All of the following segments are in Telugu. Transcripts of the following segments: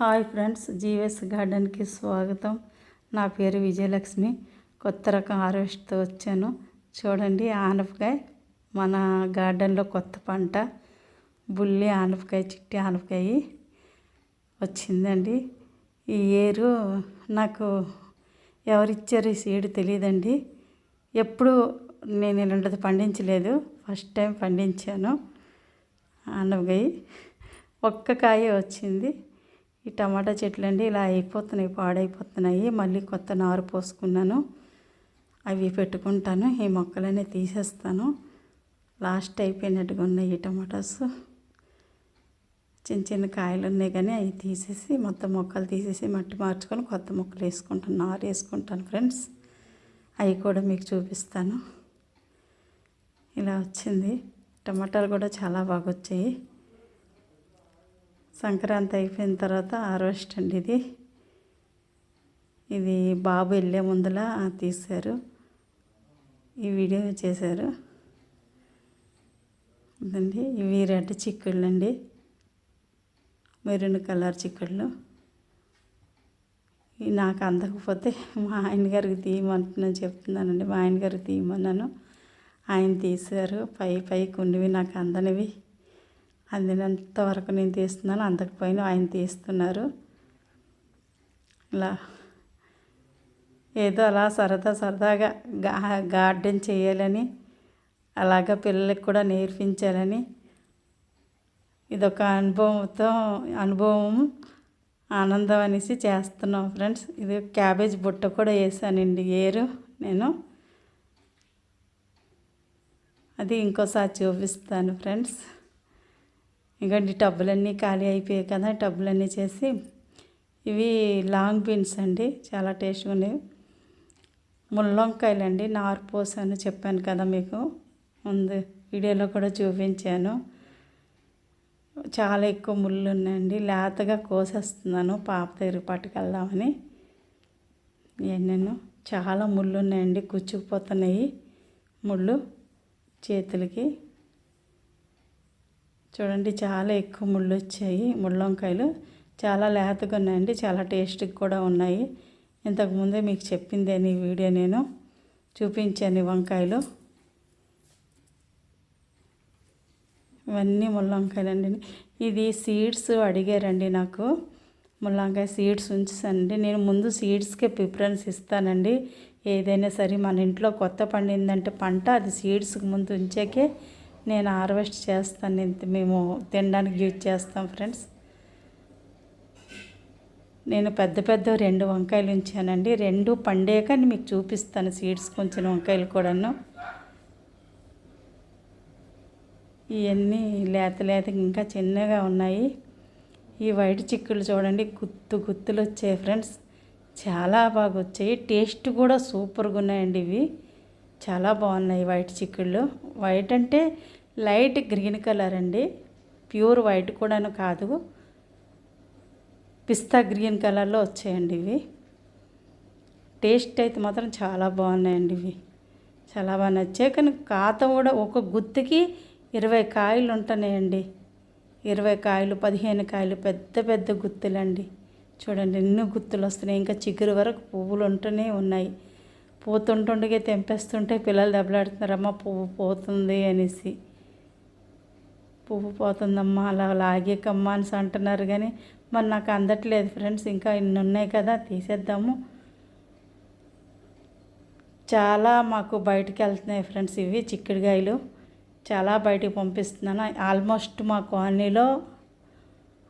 హాయ్ ఫ్రెండ్స్ జీవెస్ గార్డెన్కి స్వాగతం. నా పేరు విజయలక్ష్మి. కొత్త రకం హార్వెస్ట్తో వచ్చాను. చూడండి ఆనపకాయ మన గార్డెన్లో కొత్త పంట. బుల్లి ఆనపకాయ చిట్టి ఆనపకాయ వచ్చిందండి. ఈ ఏరు నాకు ఎవరిచ్చారు ఈ సీడ్ తెలియదండి ఎప్పుడు నేను ఇలాంటిది పండించలేదు. ఫస్ట్ టైం పండించాను. ఆనపకాయ ఒక్క కాయ వచ్చింది. ఈ టమాటా చెట్లు అండి ఇలా అయిపోతున్నాయి పాడైపోతున్నాయి. మళ్ళీ కొత్త నారు పోసుకున్నాను. అవి పెట్టుకుంటాను. ఈ మొక్కలన్నీ తీసేస్తాను. లాస్ట్ అయిపోయినట్టుగా ఉన్నాయి ఈ టమాటాస్. చిన్న చిన్న కాయలు ఉన్నాయి కానీ అవి తీసేసి మొత్తం మొక్కలు తీసేసి మట్టి మార్చుకొని కొత్త మొక్కలు వేసుకుంటాను. నారు వేసుకుంటాను ఫ్రెండ్స్. అవి కూడా మీకు చూపిస్తాను. ఇలా వచ్చింది. టమాటాలు కూడా చాలా బాగా వచ్చాయి. సంక్రాంతి అయిపోయిన తర్వాత హార్వెస్ట్ అండి ఇది. ఇది బాబు వెళ్ళే ముందులా తీశారు. ఈ వీడియో చేశారు. అదండి ఇవి రెడ్ చిక్కుళ్ళు అండి మెరూన్ కలర్ చిక్కుళ్ళు. ఇవి నాకు అందకపోతే మా ఆయన గారికి తీయమంటున్నాను చెప్తున్నానండి. మా ఆయన గారికి తీయమన్నాను. ఆయన తీశారు. పై పైకి ఉండివి నాకు అందనివి. అందినంత వరకు నేను తీస్తున్నాను. అందకపోయినా ఆయన తీస్తున్నారు. ఇలా ఏదో అలా సరదా సరదాగా గార్డెన్ చేయాలని అలాగా పిల్లలకి కూడా నేర్పించాలని ఇదొక అనుభవంతో అనుభవం ఆనందం అనేసి చేస్తున్నాం ఫ్రెండ్స్. ఇది క్యాబేజ్ బుట్ట కూడా వేసానండి. ఏరు నేను. అది ఇంకోసారి చూపిస్తాను ఫ్రెండ్స్. ఇంకండి టబ్బులన్నీ ఖాళీ అయిపోయాయి కదా టబ్బులన్నీ చేసి ఇవి లాంగ్ బీన్స్ అండి చాలా టేస్ట్గా ఉన్నాయి. ముల్లంకాయలు అండి నారు పోసాను చెప్పాను కదా మీకు ముందు వీడియోలో కూడా చూపించాను. చాలా ఎక్కువ ముళ్ళు ఉన్నాయండి లేతగా కోసేస్తున్నాను పాప దగ్గర పట్టుకెళ్దామని. నేను చాలా ముళ్ళు ఉన్నాయండి కూర్చుకుపోతున్నాయి ముళ్ళు చేతులకి. చూడండి చాలా ఎక్కువ ముళ్ళు వచ్చాయి ముళ్ళొంకాయలు చాలా లేతగా ఉన్నాయండి చాలా టేస్ట్గా కూడా ఉన్నాయి. ఇంతకుముందే మీకు చెప్పింది అని వీడియో నేను. చూపించాను వంకాయలు. ఇవన్నీ ముళ్ళొంకాయలండి. ఇది సీడ్స్ అడిగారండి నాకు. ముల్లంకాయ సీడ్స్ ఉంచానండి నేను ముందు సీడ్స్కే ప్రిఫరెన్స్ ఇస్తానండి. ఏదైనా సరే మన ఇంట్లో కొత్త పండిందంటే పంట అది సీడ్స్కి ముందు ఉంచాకే నేను హార్వెస్ట్ చేస్తాను ఇంత మేము తినడానికి యూజ్ చేస్తాం ఫ్రెండ్స్. నేను పెద్ద పెద్ద రెండు వంకాయలు ఉంచానండి. రెండు పండేక మీకు చూపిస్తాను సీడ్స్ కొంచెం వంకాయలు కూడాను. ఇవన్నీ లేత లేత ఇంకా చిన్నగా ఉన్నాయి. ఈ వైట్ చిక్కులు చూడండి గుత్తు గుత్తులు వచ్చాయి ఫ్రెండ్స్. చాలా బాగా వచ్చాయి. టేస్ట్ కూడా సూపర్గా ఉన్నాయండి ఇవి. చాలా బాగున్నాయి వైట్ చిక్కుళ్ళు. వైట్ అంటే లైట్ గ్రీన్ కలర్ అండి. ప్యూర్ వైట్ కూడాను కాదు. పిస్తా గ్రీన్ కలర్లో వచ్చాయండి ఇవి. టేస్ట్ అయితే మాత్రం చాలా బాగున్నాయండి ఇవి. చాలా బాగా నచ్చాయి. కానీ కాత కూడా ఒక గుత్తికి ఇరవై కాయలు ఉంటున్నాయండి. ఇరవై కాయలు పదిహేను కాయలు పెద్ద పెద్ద గుత్తులండి. చూడండి ఎన్నో గుత్తులు వస్తున్నాయి. ఇంకా చిగురు వరకు పువ్వులు ఉంటూనే ఉన్నాయి. పోతుంటుండగా తెంపేస్తుంటే పిల్లలు దెబ్బలాడుతున్నారమ్మా పువ్వు పోతుంది అనేసి. పువ్వు పోతుందమ్మా అలా లాగేకమ్మా అని అంటున్నారు. కానీ మరి నాకు అందట్లేదు ఫ్రెండ్స్ ఇంకా ఇన్ని ఉన్నాయి కదా తీసేద్దాము. చాలా మాకు బయటికి వెళ్తున్నాయి ఫ్రెండ్స్ ఇవి చిక్కుడుకాయలు. చాలా బయటికి పంపిస్తున్నాను. ఆల్మోస్ట్ మా కాలనీలో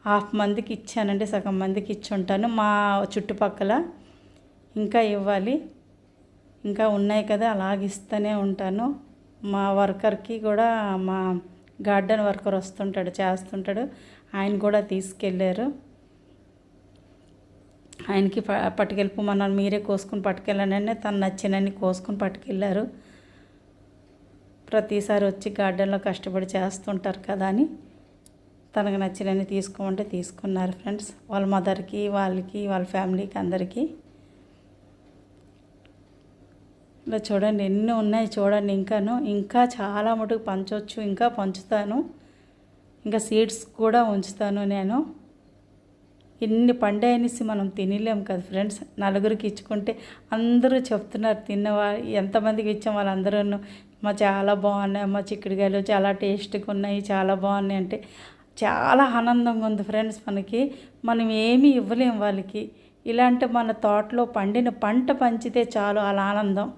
హాఫ్ మందికి ఇచ్చానండి సగం మందికి ఇచ్చి ఉంటాను మా చుట్టుపక్కల. ఇంకా ఇవ్వాలి. ఇంకా ఉన్నాయి కదా అలాగిస్తూనే ఉంటాను. మా వర్కర్కి కూడా మా గార్డెన్ వర్కర్ వస్తుంటాడు చేస్తుంటాడు. ఆయన కూడా తీసుకెళ్ళారు. ఆయనకి పట్టుకెళ్ళిపోమన్నాను మీరే కోసుకుని పట్టుకెళ్ళానని తను నచ్చినన్ని కోసుకుని పట్టుకెళ్ళారు. ప్రతిసారి వచ్చి గార్డెన్లో కష్టపడి చేస్తుంటారు కదా అని తనకు నచ్చినన్ని తీసుకోమంటే తీసుకున్నారు ఫ్రెండ్స్. వాళ్ళ మదర్కి వాళ్ళకి వాళ్ళ ఫ్యామిలీకి అందరికీ. ఇలా చూడండి ఎన్ని ఉన్నాయి చూడండి ఇంకాను. ఇంకా చాలా మటుకు పంచవచ్చు ఇంకా పంచుతాను. ఇంకా సీడ్స్ కూడా ఉంచుతాను నేను. ఎన్ని పండాయనిసి మనం తినలేం కదా ఫ్రెండ్స్. నలుగురికి ఇచ్చుకుంటే అందరూ చెప్తున్నారు తిన్నవా ఎంతమందికి ఇచ్చాం వాళ్ళందరూ మా చాలా బాగున్నాయి మా చిక్కుడుకాయలు చాలా టేస్ట్గా ఉన్నాయి చాలా బాగున్నాయి అంటే చాలా ఆనందంగా ఉంది ఫ్రెండ్స్ మనకి. మనం ఏమీ ఇవ్వలేం వాళ్ళకి. ఇలాంటి మన తోటలో పండిన పంట పంచితే చాలు అలా ఆనందం.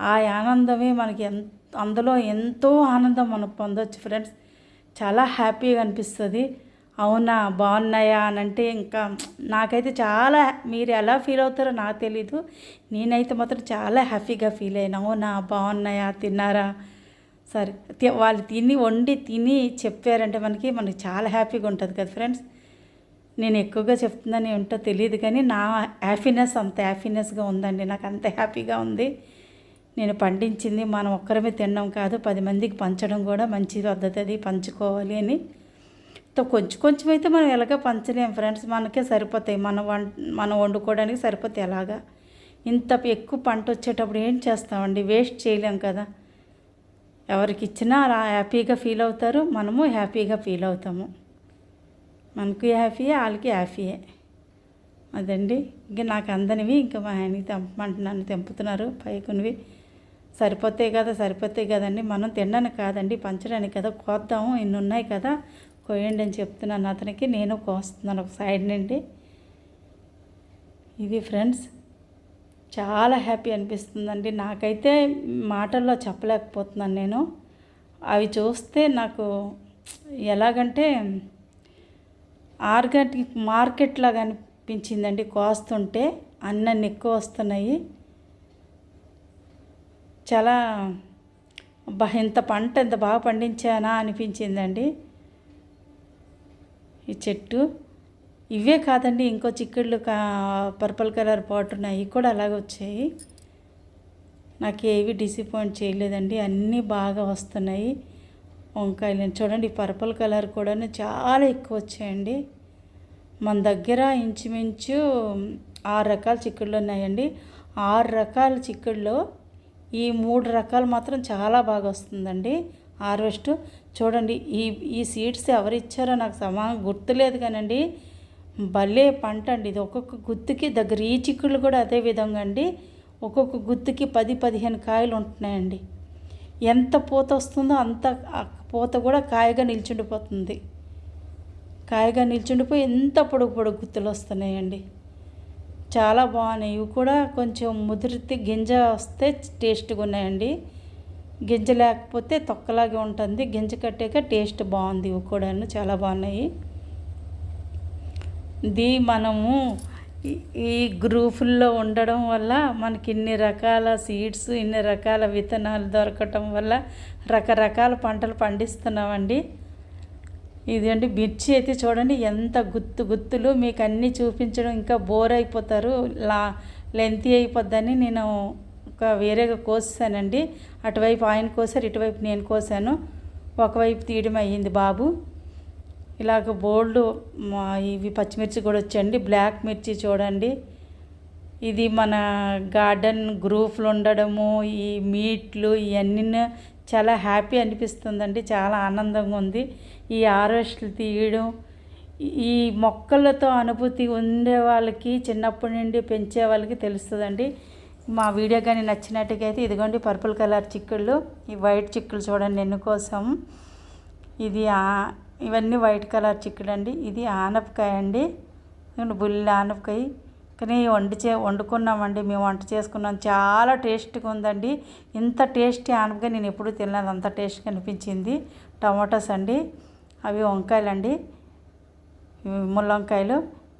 ఆ ఆనందమే మనకి ఎంత అందులో ఎంతో ఆనందం మనం పొందొచ్చు ఫ్రెండ్స్. చాలా హ్యాపీగా అనిపిస్తుంది. అవునా బాగున్నాయా అని అంటే ఇంకా నాకైతే చాలా మీరు ఎలా ఫీల్ అవుతారో నాకు తెలీదు. నేనైతే మాత్రం చాలా హ్యాపీగా ఫీల్ అయినా అవునా బాగున్నాయా తిన్నారా? సరే వాళ్ళు తిని వండి తిని చెప్పారంటే మనకి మనకి చాలా హ్యాపీగా ఉంటుంది కదా ఫ్రెండ్స్. నేను ఎక్కువగా చెప్తుందని ఏంటో తెలియదు కానీ నా హ్యాపీనెస్ అంత హ్యాపీనెస్గా ఉందండి. నాకు అంత హ్యాపీగా ఉంది. నేను పండించింది మనం ఒక్కరమే తినడం కాదు పది మందికి పంచడం కూడా మంచి పద్ధతి అది పంచుకోవాలి అని. కొంచెం కొంచెం అయితే మనం ఎలాగ పంచలేం ఫ్రెండ్స్ మనకే సరిపోతాయి. మనం వం మనం వండుకోవడానికి సరిపోతాయి ఎలాగా ఇంత ఎక్కువ పంట వచ్చేటప్పుడు ఏం చేస్తామండి? వేస్ట్ చేయలేం కదా. ఎవరికి ఇచ్చినా అలా హ్యాపీగా ఫీల్ అవుతారు. మనము హ్యాపీగా ఫీల్ అవుతాము. మనకు హ్యాపీయే వాళ్ళకి హ్యాపీయే అదండి. ఇంక నాకు అందనివి ఇంకా మా ఆయనకి తెంపమంటున్నాను తెంపుతున్నారు పైకునివి. సరిపోతాయి కదా సరిపోతాయి కదండి. మనం తినడానికి కాదండి పంచడానికి కదా. కోద్దాము ఇన్ని ఉన్నాయి కదా. కోయండి అని చెప్తున్నాను అతనికి. నేను కోస్తున్నాను ఒక సైడ్ నుండి. ఇది ఫ్రెండ్స్ చాలా హ్యాపీ అనిపిస్తుందండి. నాకైతే మాటల్లో చెప్పలేకపోతున్నాను నేను. అవి చూస్తే నాకు ఎలాగంటే ఆర్గానిక్ మార్కెట్ లాగా అనిపించిందండి. కోస్తుంటే అన్నీ ఎక్కువ వస్తున్నాయి. చాలా బా ఇంత పంట ఎంత బాగా పండించానా అనిపించిందండి. ఈ చెట్టు ఇవే కాదండి ఇంకో చిక్కుళ్ళు కా పర్పుల్ కలర్ పాట్ ఉన్నాయి కూడా అలాగే వచ్చాయి. నాకు ఏవి డిసప్పాయింట్ చేయలేదండి అన్నీ బాగా వస్తున్నాయి. వంకాయలు చూడండి పర్పుల్ కలర్ కూడా చాలా ఎక్కువ వచ్చాయండి. మన దగ్గర ఇంచుమించు ఆరు రకాల చిక్కుళ్ళు ఉన్నాయండి. ఆరు రకాల చిక్కుళ్ళు ఈ మూడు రకాలు మాత్రం చాలా బాగా వస్తుందండి. హార్వెస్ట్. చూడండి ఈ ఈ సీడ్స్ ఎవరు ఇచ్చారో నాకు సమానం గుర్తులేదు కానండి. భలే పంట అండి ఇది. ఒక్కొక్క గుత్తుకి దగ్గర ఈ చిక్కుళ్ళు కూడా అదే విధంగా అండి. ఒక్కొక్క గుత్తుకి పది పదిహేను కాయలు ఉంటున్నాయండి. ఎంత పూత వస్తుందో అంత పూత కూడా కాయగా నిల్చుండిపోతుంది. కాయగా నిల్చుండిపోయి ఎంత పొడుగు పొడుగు గుత్తులు వస్తున్నాయండి. చాలా బాగున్నాయి. ఇవి కూడా కొంచెం ముదిరితే గింజ వస్తే టేస్ట్గా ఉన్నాయండి. గింజ లేకపోతే తొక్కలాగే ఉంటుంది. గింజ కట్టాక టేస్ట్ బాగుంది. ఇవి కూడాను చాలా బాగున్నాయి. ఇది మనము ఈ- ఈ గ్రూపుల్లో ఉండడం వల్ల మనకి ఇన్ని రకాల సీడ్స్ ఇన్ని రకాల విత్తనాలు దొరకటం వల్ల రకరకాల పంటలు పండిస్తున్నామండి. ఇదండి మిర్చి అయితే చూడండి ఎంత గుత్తు గుత్తులు మీకు అన్నీ చూపించడం ఇంకా బోర్ అయిపోతారు లా లెంతీ అయిపోద్దని నేను ఒక వేరేగా కోసానండి అటువైపు ఆయన కోసారు ఇటువైపు నేను కోసాను. ఒకవైపు తీయడం అయ్యింది బాబు. ఇలాగ బోల్డ్ మా ఇవి పచ్చిమిర్చి కూడా వచ్చండి బ్లాక్ మిర్చి చూడండి. ఇది మన గార్డెన్ గ్రూఫ్లు ఉండడము ఈ మీట్లు ఇవన్నీ చాలా హ్యాపీ అనిపిస్తుందండి చాలా ఆనందంగా ఉంది. ఈ హార్వెస్ట్లు తీయడం ఈ మొక్కలతో అనుభూతి ఉండే వాళ్ళకి చిన్నప్పటి నుండి పెంచే వాళ్ళకి తెలుస్తుందండి. మా వీడియో కానీ నచ్చినట్టుగా అయితే ఇదిగోండి పర్పుల్ కలర్ చిక్కుళ్ళు ఈ వైట్ చిక్కులు చూడండి ఎన్ని కోసం. ఇది ఆ- ఇవన్నీ వైట్ కలర్ చిక్కుడు అండి ఇది ఆనపకాయ అండి బుల్లి ఆనపకాయ. కానీ వండి చే వండుకున్నామండి. మేము వంట చేసుకున్నాం. చాలా టేస్ట్గా ఉందండి. ఇంత టేస్టీ ఆనపగా నేను ఎప్పుడూ తినలేదు. అంత టేస్ట్గా అనిపించింది. టమాటోస్ అండి అవి వంకాయలండి. ఇవి ముల్లంకాయలు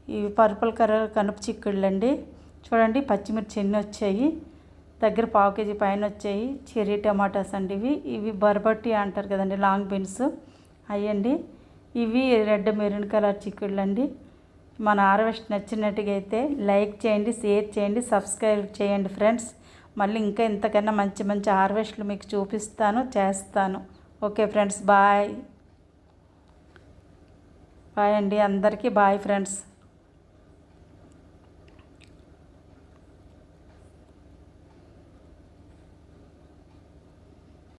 ఇవి పర్పుల్ కలర్ కనుపు చిక్కుళ్ళు అండి చూడండి పచ్చిమిర్చి ఎన్ని వచ్చాయి. దగ్గర పావు కేజీ పైన వచ్చాయి. చెర్రీ టమాటాస్ అండి ఇవి. ఇవి బర్బట్టి అంటారు కదండి లాంగ్ బీన్స్. అయ్యండి. ఇవి రెడ్ మెరూన్ కలర్ చిక్కుళ్ళు అండి మన హార్వెస్ట్ నచ్చినట్టుగా అయితే లైక్ చేయండి షేర్ చేయండి సబ్స్క్రైబ్ చేయండి ఫ్రెండ్స్. మళ్ళీ ఇంకా ఇంతకన్నా మంచి మంచి హార్వెస్ట్లు మీకు చూపిస్తాను చేస్తాను. Okay friends bye. బాయ్ అండి అందరికీ బాయ్ ఫ్రెండ్స్.